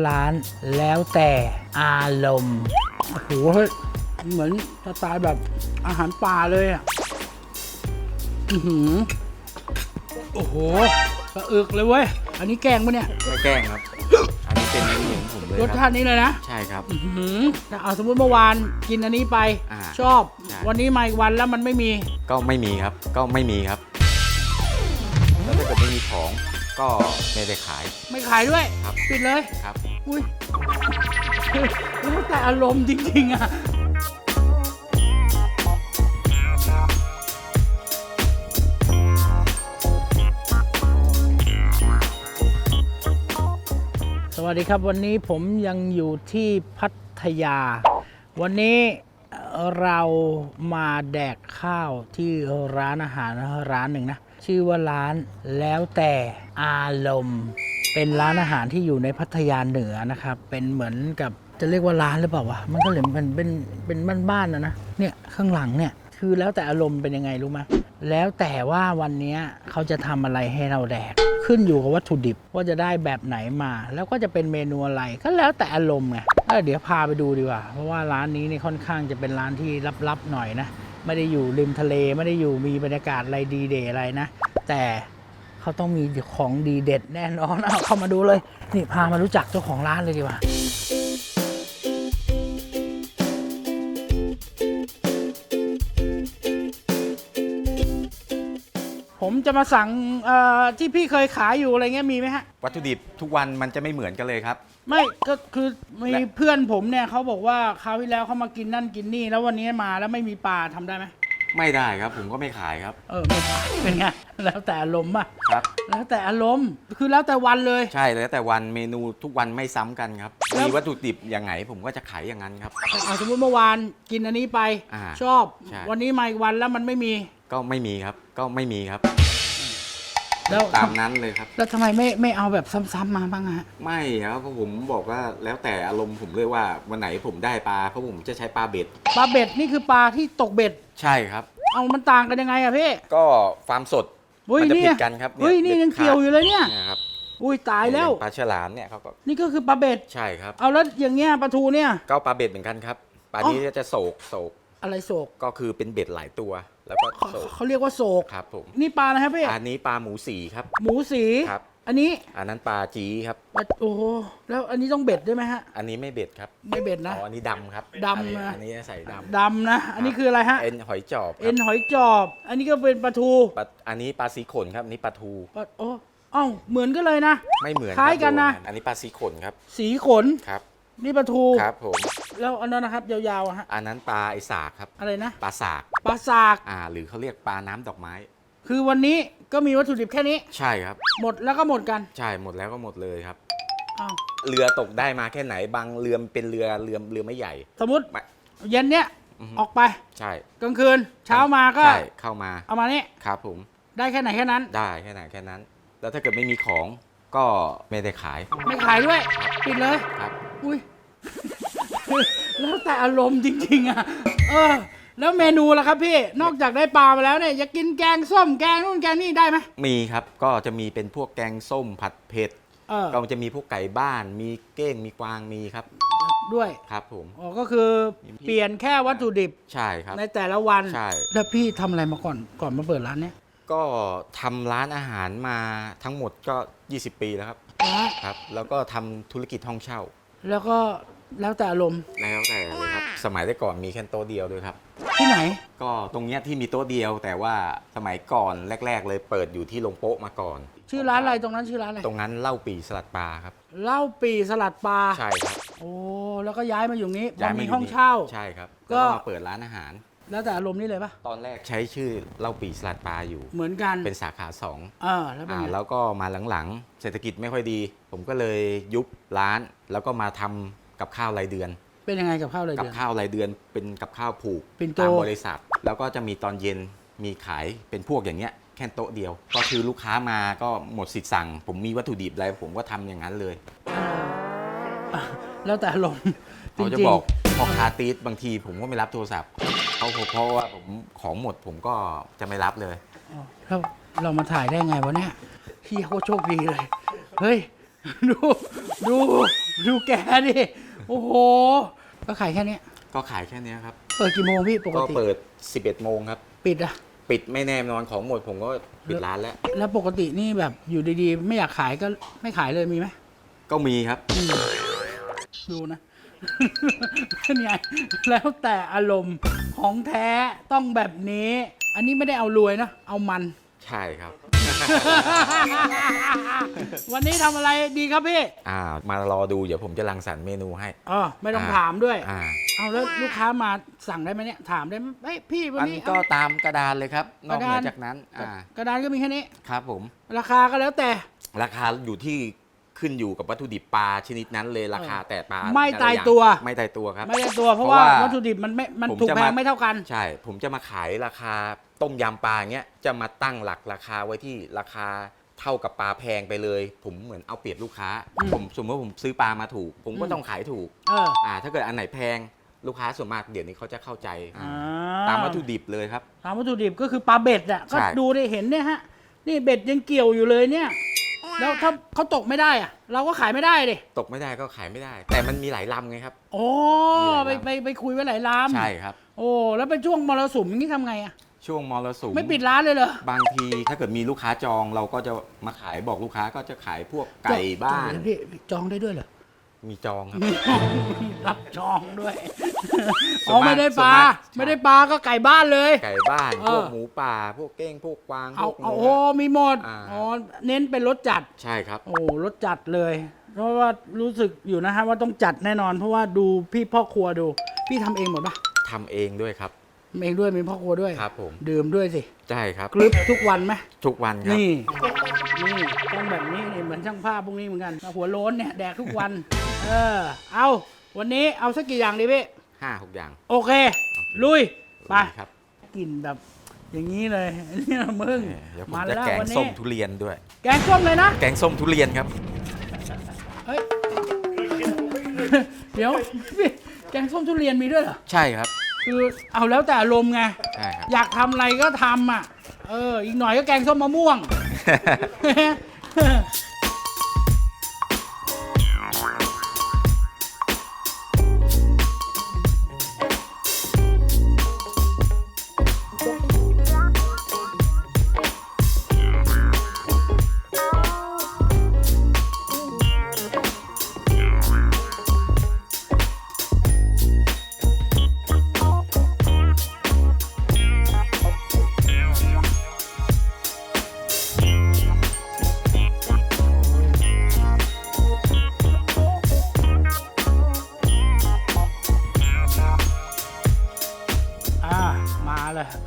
ร้านแล้วแต่อารมณ์โอ้โหเฮ้ยเหมือนสไตล์แบบอาหารป่าเลยอะอือหือโอ้โหสะอึกเลยเว้ย อันนี้แกงปะเนี่ย ไม่แกล้งครับ อันนี้เป็นเมนูของผมเลยรสคชารับ ตินี้เลยนะ ใช่ครับ อือหือแต่เอาสมมติเมื่อวานกินอันนี้ไป อ่าชอบ ใช่ วันนี้มาอีกวันแล้วมันไม่มี ก็ไม่มีครับ ก็ไม่มีครับ แล้วถ้าเกิดไม่มีของก็ไม่ได้ขาย ไม่ขายด้วย ครับ ปิดเลย ครับ อุ้ยแล้วแต่อารมณ์จริงๆอะสวัสดีครับวันนี้ผมยังอยู่ที่พัทยา วันนี้เรามาแดกข้าวที่ร้านอาหารร้านหนึ่งนะ ชื่อว่าร้านแล้วแต่อารมณ์ เป็นร้านอาหารที่อยู่ในพัทยาเหนือนะครับ เป็นเหมือนกับจะเรียกว่าร้านหรือเปล่าวะมันก็เหมือนเป็นเป็นเป็นบ้านๆนะนะเนี่ยข้างหลังเนี่ยคือแล้วแต่อารมณ์เป็นยังไงรู้ไหมแล้วแต่ว่าวันนี้เขาจะทำอะไรให้เราแดก ขึ้นอยู่กับวัตถุดิบว่าจะได้แบบไหนมา แล้วก็จะเป็นเมนูอะไรก็แล้วแต่อารมณ์ไงเออเดี๋ยวพาไปดูดีกว่า เพราะว่าร้านนี้นี่ค่อนข้างจะเป็นร้านที่ลับๆหน่อยนะ ไม่ได้อยู่ริมทะเลไม่ได้อยู่มีบรรยากาศอะไรดีเดย์อะไรนะ แต่ เขาต้องมีของดีเด็ดแน่นอนเอาเข้ามาดูเลย นี่พามารู้จักเจ้าของร้านเลยดีกว่าผมจะมาสั่งเอ่อที่พี่เคยขายอยู่อะไรเงี้ยมีไหมฮะ วัตถุดิบทุกวันมันจะไม่เหมือนกันเลยครับ ไม่ก็คือมีและ เพื่อนผมเนี่ยเขาบอกว่าคราวที่แล้วเขามากินนั่นกินนี่ แล้ววันนี้มาแล้วไม่มีปลาทำได้ไหม ไม่ได้ครับ ผมก็ไม่ขายครับ เออไม่ขายเป็นไงแล้วแต่อารมณ์ป่ะครับ แล้วแต่อารมณ์คือแล้วแต่วันเลย ใช่แล้วแต่วันเมนูทุกวันไม่ซ้ำกันครับ แล้ว มีวัตถุดิบอย่างไงผมก็จะขายอย่างนั้นครับ เอาสมมติเมื่อวานกินอันนี้ไป อ่าชอบ ใช่ วันนี้มาอีกวันแล้วมันไม่มีก็ไม่มีครับ ก็ไม่มีครับ แล้วตามนั้นเลยครับ แล้วทำไมไม่ไม่เอาแบบซ้ำๆมาบ้างอะฮะไม่ครับเพราะผมบอกว่าแล้วแต่อารมณ์ผมเลยว่าวันไหนผมได้ปลาเพราะผมจะใช้ปลาเบ็ดปลาเบ็ดนี่คือปลาที่ตกเบ็ด ใช่ครับ เอามันต่างกันยังไงอะพี่ก็ฟาร์มสดเฮ้ยมัจะนี่ผิดกันครับเฮ้ยนี่ยังเกี่ยวอยู่เลยเนี่ยนะครับอุ้ยตายแล้วปลาฉลามเนี่ยเขาก็นี่ก็คือปลาเบ็ดใช่ครับ เอาแล้วอย่างเงี้ยปลาทูเนี่ยก็ปลาเบ็ดเหมือนกันครับปลาอ๋อนี้จะโศกโศกอะไรโศกก็คือเป็นเบ็ดหลายตัว แล้วก็เขาโศกเขาเรียกว่าโศกครับผมนี่ปลานะครับพี่อันนี้ปลาหมูสีครับ หมูสีครับ อันนี้อันนั้นปลาจีครับปลาโอ้โหแล้วอันนี้ต้องเบ็ดด้วยไหมฮะ อันนี้ไม่เบ็ดครับไม่เบ็ดนะ อ๋ออันนี้ดำครับดำอันนี้นะอันนี้ใส่ดำดำนะ อันนี้คืออะไรฮะ เอ็นหอยจอบคเอ็รับนหอยจอบ อันนี้ก็เป็นปลาทูปลาอันนี้ปลาสีขนครับอันนี้ปลาทูปลาโอ้เอ้าเหมือนกันเลยนะ ไม่เหมือนคล้ายกันนะอันนี้ปลาสีขนครับสีขน ครับนี่ปลาทู ครับผมแล้วอันนั้นนะครับยาวๆอะฮะ อันนั้นปลาไอสากครับอะไรนะ ปลาสาก ปลาสาก อ่า หรือเขาเรียกปลาน้ำดอกไม้ คือวันนี้ก็มีวัตถุดิบแค่นี้ ใช่ครับ หมดแล้วก็หมดกันใช่หมดแล้วก็หมดเลยครับ อ้าวเรือตกได้มาแค่ไหนบางเรือเป็นเรือเรือเรือไม่ใหญ่ สมมติไม่เย็นเนี้ยอือฮึ ออกไปใช่กลางคืน เช้ามาก็ ใช่เข้ามาเอามานี่ครับผมได้แค่ไหนแค่นั้น ได้แค่ไหนแค่นั้น แล้วถ้าเกิดไม่มีของก็ไม่ได้ขายไม่ขายด้วยปิดเลย ครับ อุ้ย แล้วแต่อารมณ์จริง ๆ อะ เออ แล้วเมนูล่ะครับพี่นอกจากได้ปลามาแล้วเนี่ยอยากกินแกงส้มแกงนู่นแกงนี่ได้ไหมมีครับก็จะมีเป็นพวกแกงส้มผัดเผ็ดเออก็จะมีพวกไก่บ้าน มีเก้งมีกวางมีครับด้วยครับผม อ๋อก็คือเปลี่ยนแค่วัตถุดิบใช่ครับ ในแต่ละวันใช่ แล้วพี่ทำอะไรมาก่อนก่อนมาเปิดร้านเนี่ยก็ทำร้านอาหารมาทั้งหมดก็ 20 ปีแล้วครับอ๋อครับ แล้วก็ทำธุรกิจห้องเช่า แล้วก็ แล้วแต่อารมณ์แล้วแต่เลยครับ สมัยแต่ก่อนมีแค่โต๊ะเดียวด้วยครับ ที่ไหน ก็ตรงเนี้ยที่มีโต๊ะเดียว แต่ว่าสมัยก่อนแรก ๆ เลยเปิดอยู่ที่โรงโป๊ะมาก่อน ชื่อร้านอะไรตรงนั้นชื่อร้านอะไรตรงนั้นเหล้าปีสลัดปลาครับ เหล้าปีสลัดปลาใช่ครับโอ้แล้วก็ย้ายมาอยู่นี้พอมียู่ห้องเช่า ใช่ครับก็ แล้วก็มาเปิดร้านอาหาร แล้วแต่อารมณ์นี่เลยปะตอนแรกใช้ชื่อเหล้าปีสลัดปลาอยู่ เหมือนกันเป็นสาขาสองเออแล้วเป็นอ่าไงแล้วก็มาหลังๆ เศรษฐกิจไม่ค่อยดี ผมก็เลยยุบร้าน แล้วก็มาทำ กับข้าวรายเดือน เป็นยังไงกับข้าวเลยกับเดือน ข้าวรายเดือนเป็นกับข้าวผูกปิ่นโตตามบริษัท แล้วก็จะมีตอนเย็นมีขายเป็นพวกอย่างเงี้ยแค่โต๊ะเดียว ก็คือลูกค้ามาก็หมดสิทธิ์สั่ง ผมมีวัตถุดิบอะไรผมก็ทำอย่างนั้นเลยเอออะแล้วแต่อารมณ์จเขาจะริงบอกพอคาตีดบางทีผมก็ไม่รับโทรศัพท์เขาเพราะว่าผมของหมดผมก็จะไม่รับเลย ๆอ๋อแล้วเรามาถ่ายได้ไงวะเนี่ยพี่โคตรโชคดีเลย เฮ้ย ดู ดู ดูแกดิ โอ้โห ก็ขายแค่เนี้ยก็ขายแค่เนี้ยครับ เปิดกี่โมงพี่ปกก็ติ เปิด 11 โมงครับ ปิดอะปิดไม่แน่นอนของหมดผมก็ปิดร้านแล้ว แล้วปกตินี่แบบอยู่ดีๆ ไม่อยากขายก็ไม่ขายเลยมีไหมก็มีครับ อืมดูนะเป็นไงแล้วแต่อารมณ์ของแท้ต้องแบบนี้ อันนี้ไม่ได้เอารวยนะ เอามัน ใช่ครับ วันนี้ทำอะไรดีครับพี่อ่ามารอดูเดี๋ยวผมจะรังสรรค์เมนูให้ อ๋อไม่ต้องอ่า ถามด้วย อ่าเอาแล้วลูกค้ามาสั่งได้ไหมเนี่ยถามได้ไหมเฮ้ยพี่วันอันนี้ก็เอา ตามกระดานเลยครับ นอกเหนืกระอดานจากนั้นอ่ากระดานก็มีแค่นี้ ครับผม ราคาก็แล้วแต่ราคาอยู่ที่ ขึ้นอยู่กับวัตถุดิบปลาชนิดนั้นเลยราคาแต่ปลาไม่แต่ละตายองตัว ไม่ตายตัวครับ ไม่ได้ตัวเพราะเพราะว่าว่าวัตถุดิบมันไม่มันผมถูกจะแพมางไม่เท่ากัน ใช่ ผมจะมาขายราคาต้มยำปลาอย่างเงี้ยจะมาตั้งหลักราคาไว้ที่ราคาเท่ากับปลาแพงไปเลย ผมเหมือนเอาเปรียบลูกค้า อืมผมสมมติว่าผมซื้อปลามาถูก ผมก็อืม ต้องขายถูกเอออ่าถ้าเกิดอันไหนแพงลูกค้าส่วนมากเดี๋ยวนี้เขาจะเข้าใจอ่าอ่ตามวัตถุดิบเลยครับ ตามวัตถุดิบก็คือปลาเบ็ดอะใช่ก็ดูได้เห็นเนี่ยฮะนี่เบ็ดยังเกี่ยวอยู่เลยเนี่ย แล้วถ้าเขาตกไม่ได้อะเราก็ขายไม่ได้ดิตกไม่ได้ก็ขายไม่ได้ แต่มันมีหลายลำไงครับ โอ้มีไปหลายลำ ไปไปคุยไว้หลายลำใช่ครับ โอ้แล้วเป็นช่วงมรสุมอย่างนี้ทำไงอะช่วงมรสุมไม่ปิดร้านเลยเหรอ บางทีถ้าเกิดมีลูกค้าจองเราก็จะมาขายบอกลูกค้าก็จะขายพวกไก่บ้าน จองพี่จองได้ด้วยเหรอ มีจองครับ รับจองด้วยส่อ๋วนอมากไม่ได้ปลาส่วนมาก ไม่ได้ปลาก็ไก่บ้านเลย ไก่บ้านเออพวกหมูป่า พวกเก้งพวกกวางพเอาวกเอาเนื้โอ้อ มีหมดอ่า อ๋อเน้นเป็นรสจัด ใช่ครับ โอ้รสจัดเลย เพราะว่ารู้สึกอยู่นะฮะว่าต้องจัดแน่นอน เพราะว่าดูพี่พ่อครัวดู พี่ทำเองหมดปะทำเองด้วยครับ ทำเองด้วยมีพ่อครัวด้วยครับผม ดื่มด้วยสิใช่ครับ กรึบทุกวันไหมทุกวันครับ นี่นี่ต้องแบบนี้นี่เหมือนช่างภาพพวกนี้เหมือนกันหัวโล้นเนี่ยแดกทุกวัน เออ เอา วันนี้เอาสักกี่อย่างดีพี่ ห้าหกอย่าง โอเค ลุย ไปดีครับ กลิ่นแบบ อย่างนี้เลยเนี่ยมึงเดี๋ยวผมมาจะแล้วแกงวันส้นี้มทุเรียนด้วย แกงส้มเลยนะ แกงส้มทุเรียนครับ เฮ้ย เดี๋ยวพี่แกงส้มทุเรียนมีด้วยเหรอ ใช่ครับ คือเอาแล้วแต่อารมณ์ไง ใช่ครับ อยากทำอะไรก็ทำอะ เออ อีกหน่อยก็แกงส้มมะม่วง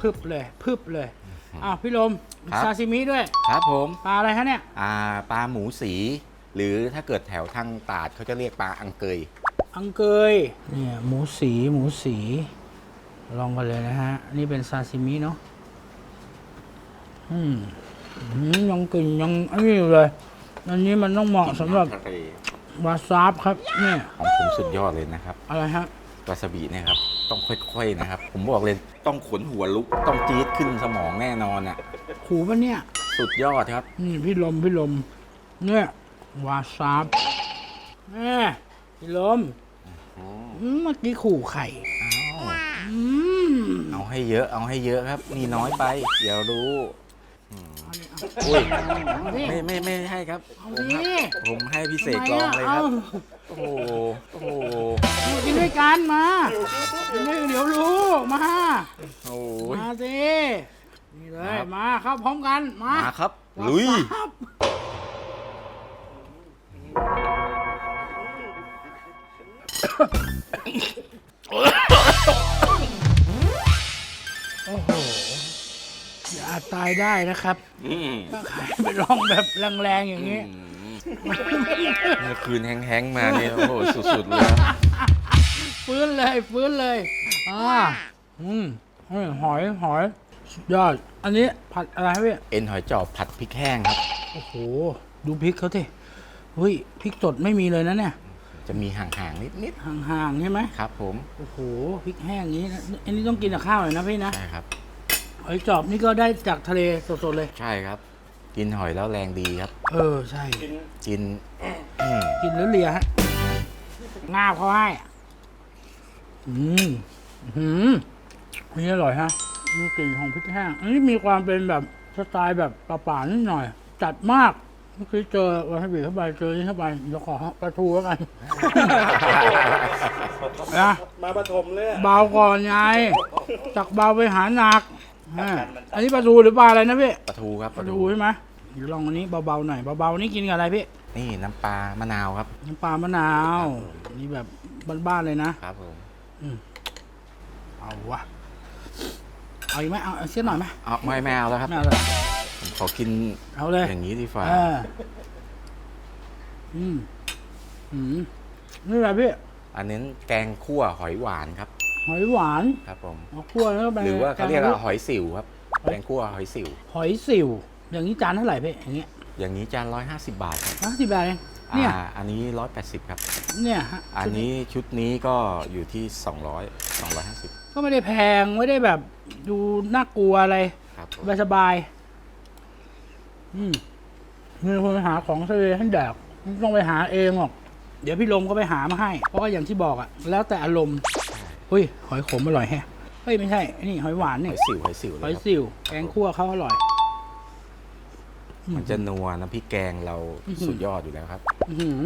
พึบเลยพึบเลยอ้าวพี่ลมครับ ซาซิมิด้วยครับผม ปลาอะไรฮะเนี่ยอ่าปลาหมูสี หรือถ้าเกิดแถวทางตราดเขาจะเรียกปลาอังเกย อังเกยเนี่ยหมูสีหมูสี ลองกันเลยนะฮะ นี่เป็นซาซิมิเนาะอืมอืมยังกลิ่นยังอันนี้อยู่เลยอันนี้มันต้องเหมาะสำหรับวาซาบครับเนี่ยของผมสุดยอดเลยนะครับอะไรฮะ วาซาบิเนี่ยครับ ต้องค่อยๆนะครับ ผมบอกเลยต้องขนหัวลุกต้องจี๊ดขึ้นสมองแน่นอนอะขู่ปะเนี่ย สุดยอดครับ นี่พี่ลมพี่ลม เนี่ยวาซาบแม่พี่ลมอืมเมื่อกี้ขู่ไข่อืมเอาให้เยอะเอาให้เยอะครับนี่น้อยไปเดี๋ยวรู้เอาดิอุ้ยเอาดิไม่ไม่ไม่ให้ครับเอาผมดิให้ผมให้พิเศษลองเลยครับ โอ้โหโอ้โหเอา กินด้วยกันมากินด้วยเดี๋ยวรู้มา โอ้ยมาสิ นี่เลยครับมาเข้าพร้อมกันมา มาครับ ลุยครับโอ้โห อย่าอาจตายได้นะครับอืมถ้าขายไปลองแบบแรงๆอย่างนี้เมื่อคืนแห้งๆมาเนี่ยโอ้โหสุดๆเลยครับ ฟื้นเลยฟื้นเลยอ่าอืมเฮ้ยหอยหอยสุดยอด อันนี้ผัดอะไรครับพี่เอ็นหอยจอบผัดพริกแห้งครับ โอ้โห ดูพริกเขาสิเฮ้ยพริกสดไม่มีเลยนะเนี่ย จะมีห่างๆนิดห่างๆใช่ไหมๆครับ ผมโอ้โหพริกแห้งอย่างนี้นะอันนี้ต้องกินกับข้าวหน่อยนะพี่นะใช่ครับหอยจอบนี่ก็ได้จากทะเลสดๆเลย ใช่ครับ กินหอยแล้วแรงดีครับ เออใช่ กินอืมกินหรือเลียฮะงาบเขาให้ อะอืมอืมอันนี้อร่อยฮะมีกลิ่นของพริกแห้ง อันนี้มีความเป็นแบบสไตล์แบบป่าๆนิดหน่อย จัดมากเมื่อกี้เจอวาซาบิเข้าไปเจอนี่เข้าไปเดี๋ยวขอปลาทูแล้วกัน นะมาปฐมเลยอะเบาก่อนไงจากเบาไปหาหนักอ่าอันนี้ปลาทูหรือปลาอะไรนะพี่ปลาทูครับปลาทูใช่ไหมเดี๋ยวลองอันนี้เบาๆหน่อยเบาๆนี่กินกับอะไรพี่นี่น้ำปลามะนาวครับน้ำปลามะนาวนี่แบบบ้านๆเลยนะครับผม เอาวะ เอาอีกไหมเอาเอาเสียหน่อยไหมเอาไม่ไม่เอาแล้วครับ ไม่เอาเลยผมขอกินเอาเลยอย่างนี้ดีกว่าเอออืมอืมนี่อะไรพี่ อันนี้แกงคั่วหอยหวานครับ หอยหวานครับผมเอาคั่วแล้วก็ไปหรือว่าเขาเรียกว่าแหอยสิวครับแกงคั่วหอยสิว หอยสิว อย่างนี้จานเท่าไหร่พี่อย่างเงี้ยอย่างนี้จานร้อยห้าสิบบาทครับห้าสิบบาทเอง เนี่ย อ่าอันนี้ร้อยแปดสิบครับ เนี่ยฮะอันนี้ชุดนี้ก็อยู่ที่สองร้อยสองร้อยห้าสิบก็ไม่ได้แพงไม่ได้แบบดูน่ากลัวอะไรครับผม สบายๆอืมมีคนไปหาของทะเลให้แดกไม่ต้องไปหาเองหรอก เดี๋ยวพี่ลมก็ไปหามาให้ เพราะว่าอย่างที่บอกอะแล้วแต่อารมณ์เฮ้ยหอยขมอร่อยแฮะเฮ้ยไม่ใช่ นี่หอยหวานหนี่อยสิวหอยสิวหเลอยยครับสิวแกงคั่วเขาอร่อย มันจะนัวน้ำพริกแกงเราอื้อหือสุดยอดอยู่แล้วครับอื้อหือ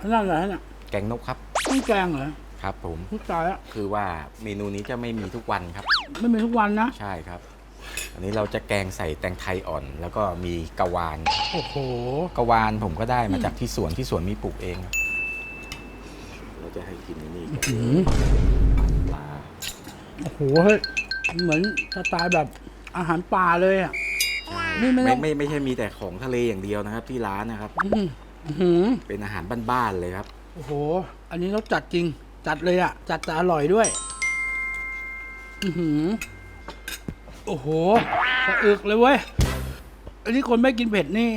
นั่นอะไรเนี่ยแกงนกครับต้องแกงเหรอครับ ผมทุกจานอะคือว่าเมนูนี้จะไม่มีทุกวันครับ ไม่มีทุกวันนะ ใช่ครับ อันนี้เราจะแกงใส่แตงไทยอ่อน แล้วก็มีกะวานโอ้โห กะวานผมก็ได้มาจากที่สวนที่สวนมีปลูกเองครับเราจะให้กินนี่หือ ปลาโอ้โหเฮ้ยเหมือนสไตล์แบบอาหารป่าเลยอะ นี่ไม่ต้ไม่องไม่ไม่ใช่มีแต่ของทะเลอย่างเดียวนะครับ ที่ร้านนะครับอื้อหือเป็นอาหารบ้านๆเลยครับโอ้โห อันนี้เขาจัดจริง จัดเลยอะจัดแต่อร่อยด้วยอือหือโอ้โหสะอึกเลยเว้ย อันนี้คนไม่กินเผ็ดนี่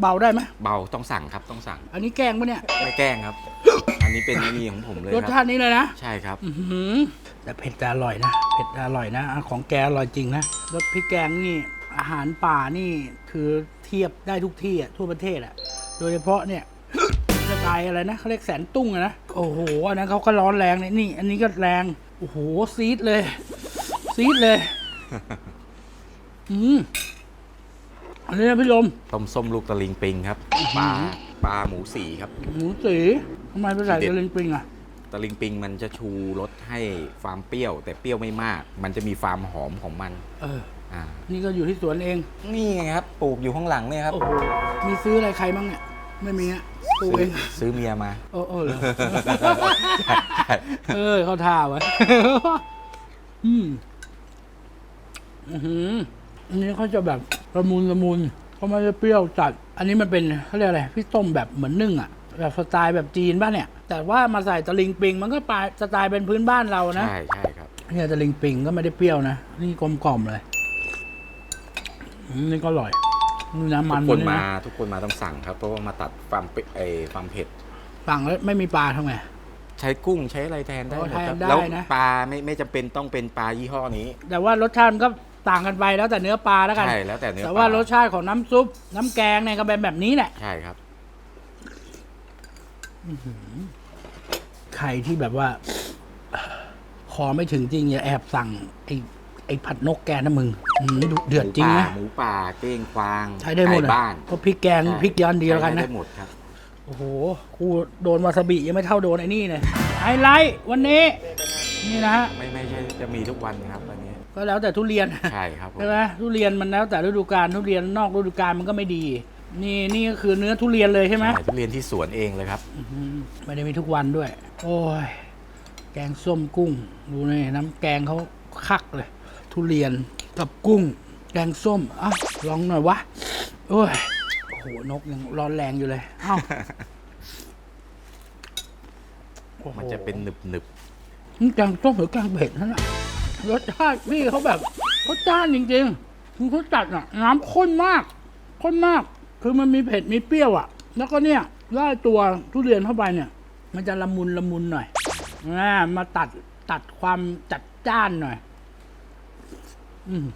เบาได้ไหมเบาต้องสั่งครับต้องสั่งอันนี้แกล้งปะเนี่ย ไม่แกล้งครับ อันนี้เป็นนี่ของผมเลยรสคชารับตินี้เลยนะ ใช่ครับ อือหือแต่เผ็ดแต่อร่อยนะ เผ็ดแต่อร่อยนะอะของแกอร่อยจริงนะ รสพริกแกงนี่ อาหารป่านี่คือเทียบได้ทุกที่อะทั่วประเทศอะโดยเฉพาะเนี่ยสไตล์อะไรนะเขาเรียกแสนตุ้งอะนะ โอ้โห อันนั้นเขาก็ร้อนแรงเนี่ยนี่ อันนี้ก็แรง โอ้โห ซีดเลย ซีดเลย อืมอันนี้นะพี่ลม ต้มส้มลูกตะลิงปิงครับปลาปลาหมูสีครับ หมูสีทำไมไปใส่ทีเด็กดระลิงปิงอะตะลิงปิงมันจะชูรสให้ความเปรี้ยว แต่เปรี้ยวไม่มาก มันจะมีความหอมของมัน เออ อ่านี่ก็อยู่ที่สวนเอง นี่ไงครับ ปลูกอยู่ข้างหลังเนี่ยครับโอ้โห มีซื้ออะไรใครบ้างเนี่ย ไม่มีอะปลูกซื้เออง ซื้อเมียมา โอ้โอ้เหรอ เออเขาท่าไว้ อืมอื้อหืออันนี้เขาจะแบบละมุนละมุนเขาไม่ได้เปรี้ยวจัด อันนี้มันเป็นเขาเรียกอะไรพี่ต้มแบบเหมือนนึ่งอะแบบสไตล์แบบจีนบ้านเนี่ย แต่ว่ามาใส่ตะลิงปิง มันก็ปลายสไตล์เป็นพื้นบ้านเรานะ ใช่ใช่ครับ เนี่ยตะลิงปิงก็ไม่ได้เปรี้ยวนะ นี่กลมกล่อมเลย อืมนี่ก็อร่อยนี่น้ำมัทุนกคนด้วยมานะทุกคนมาต้องสั่งครับเพราะว่ามาตัดความเปไอความเผ็ด สั่งแล้วไม่มีปลาทำไง ใช้กุ้งใช้อะไรแทนได้หมดโอ้ครับแทนได้แล้วนะ ปลาไม่ไม่จำเป็นต้องเป็นปลายี่ห้อนี้ แต่ว่ารสชาติมันก็ต่างกันไปแล้วแต่เนื้อปลาแล้วกัน ใช่แล้วแต่เนื้อแต่ปว่าลารสชาติของน้ำซุป น้ำแกงเนี่ยก็เป็นแบบนี้แหละ ใช่ครับ ใครที่แบบว่า ขอไม่ถึงจริงอย่าแอบสั่งไอ้ ไอ้ผัดนกแกนะมึงอืมดุเดือดจริงนะ หมูป่าเก้งควางใช้ได้หมดก่อะบ้านเพราะพริกแกงใช่พริกย้อนเดียวกันใช้นะได้หมดครับ โอ้โห กูโดนวาซาบิยังไม่เท่าโดนไอ้นี่เลยไฮไลท์วันนี้ นี่นะฮะ ไม่ไม่ใช่จะมีทุกวันครับอันนี้ ก็แล้วแต่ทุเรียน ใช่ครับผม ใช่ไหมทุเรียนมันแล้วแต่ฤดูกาลทุเรียนนอกฤดูกาลมันก็ไม่ดี นี่นี่ก็คือเนื้อทุเรียนเลยใช่ไหมใช่ทุเรียนที่สวนเองเลยครับ อืมไม่ได้มีทุกวันด้วย โอ้ย แกงส้มกุ้ง ดูนี่น้ำแกงเขาคักเลย ทุเรียนกับกุ้ง แกงส้มอะลองหน่อยวะโอ้ยโอ้โหนกยังร้อนแรงอยู่เลยเอ้าโอ้โหมันจะเป็นหนึบหนึบนี่แกงส้มหรือแกงเผ็ดนั่นน่ะรสชาติพี่เขาแบบเขาจ้านจริงๆคือเขาจัดอะ น้ำข้นมากข้นมาก คือมันมีเผ็ดมีเปรี้ยวอะ แล้วก็เนี่ยได้ตัวทุเรียนเข้าไปเนี่ย มันจะละมุนละมุนหน่อยอ่ามาตัดตัดความจัดจ้านหน่อย อืม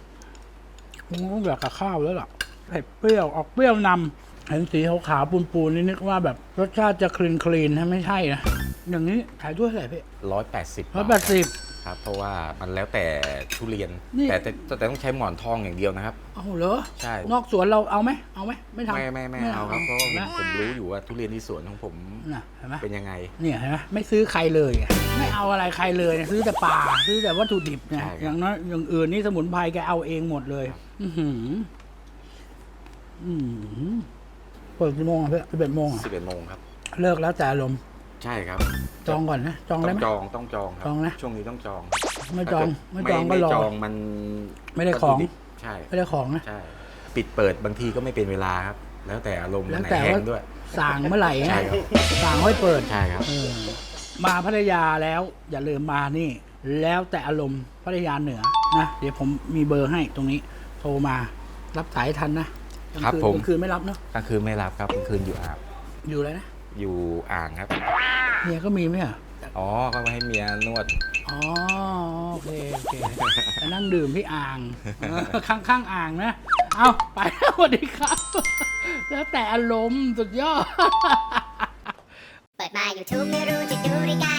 คงต้องแบบกับข้าวแล้วล่ะเผ็ดเปรี้ยวออกเปรี้ยวนำเห็นสีขาวๆปูนๆนี่นึกว่าแบบรสชาติจะคลีนคลีนๆนะไม่ใช่นะอย่างนี้ขายด้วยเท่าไหร่พี่ร้อยแปดสิบร้อยแปดสิบ ครับ เพราะว่ามันแล้วแต่ทุเรียน นี่ แต่แต่แต่ต้องใช้หมอนทองอย่างเดียวนะครับ เอาเหรอใช่ นอกสวนเราเอาไหมเอาไหมไม่ทำไม่ไม่ไม่เอาครับเพราะว่านะผมรู้อยู่ว่าทุเรียนที่สวนของผมน่ะเห็นไหมเป็นยังไง เนี่ยเห็นไหมไม่ซื้อใครเลยอะไม่เอาอะไรใครเลยซื้อแต่ปลาซื้อแต่วัตถุดิบเนี่ยใช่ครับ อย่างน้อยอย่างอื่นนี่สมุนไพรแกเอาเองหมดเลย อือหืออือหือเปิดกี่โมงอะเพื่อนสิบเอ็ดโมงอะ11โมงครับ เลิกแล้วแต่อารมณ์ ใช่ครับจองก่อนนะจองต้ได้องไหม จองต้องจองครัจองนะ ช่วงนี้ต้องจองไม่จองไม่จองก็ไม่รอจองมันไม่ได้ของ วัตถุบใช่ไม่ได้ของนะ ใช่ ปิดเปิดบางทีก็ไม่เป็นเวลาครับ แล้วแต่อารมณ์แล้วไหนแต่แห้ว่า งด้วย สั่งเมื่อไหร่ใช่นะครับ สั่งให้เปิดใช่ครับ เออมาพัทยาแล้วอย่าลืมมานี่ แล้วแต่อารมณ์พัทยาเหนือนะเดี๋ยวผมมีเบอร์ให้ตรงนี้ โทรมารับสายทันนะครับกลางผมกลางคืนไม่รับเนาะกลางคืนไม่รับครับกลางคืนอยู่อ่างอยู่เลยนะ อยู่อ่างครับ เมียก็มีไหมอะอ๋อก็มาให้เมียนวด อ๋อโอเคโอเคไปนั่งดื่มที่อ่างเออข้างข้างๆอ่างนะ เอาไปแล้วสวัสดีครับ แล้วแต่อารมณ์สุดยอด เปิดมา YouTube ไม่รู้จะดูรายการอะไร